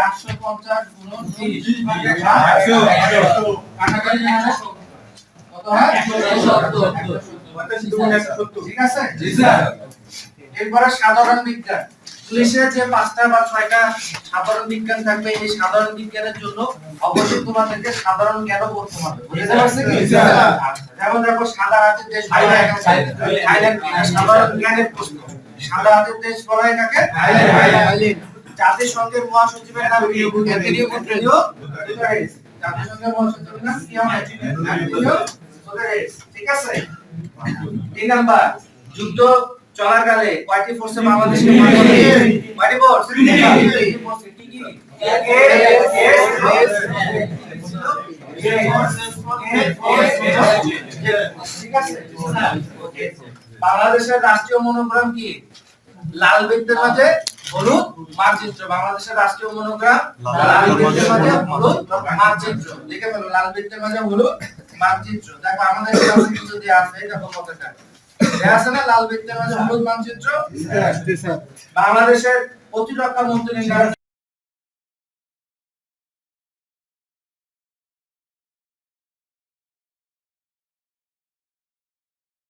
আটশো পঞ্চাশ কত হয় ঠিক আছে এরপরে সাধারণ বিজ্ঞান। ইংলিশে যে পাঁচটা বা ছয়টা সাধারণ বিজ্ঞান থাকবে এই সাধারণ বিজ্ঞানের জন্য অবশ্যই তোমাদেরকে সাধারণ জ্ঞানও করতে হবে। বুঝতে পারছ যেমন দেখো সাদা হাতের দেশ? সাধারণ জ্ঞানের প্রশ্ন। সাদা হাতের দেশ বলা হয় কাকে জাতিসংঘের মহাসচিবের নাম কি। জাতিসংঘের মহাসচিবের নাম কি? হবে অ্যান্টনিও গুটেরেস। ঠিক আছে? তিন নাম্বার যুদ্ধ চলাকালে কয়টি ফোর্সে বাংলাদেশকে কয়টি ফোর্স কি কি বাংলাদেশের রাষ্ট্রীয় মনোগ্রাম কি? লাল বৃত্তের মাঝে হলুদ মানচিত্র। বাংলাদেশের রাষ্ট্রীয় মনোগ্রাম লাল বৃত্তের মাঝে হলুদ মানচিত্র। লিখে ফেলো লাল বৃত্তের মাঝে হলুদ মানচিত্র। দেখো আমাদের কাছে কিন্তু দেয়া আছে দেয়া আছে না লাল বৃত্তের মাঝে হলুদ মানচিত্র? বাংলাদেশের প্রতিরক্ষা মন্ত্রীর নাম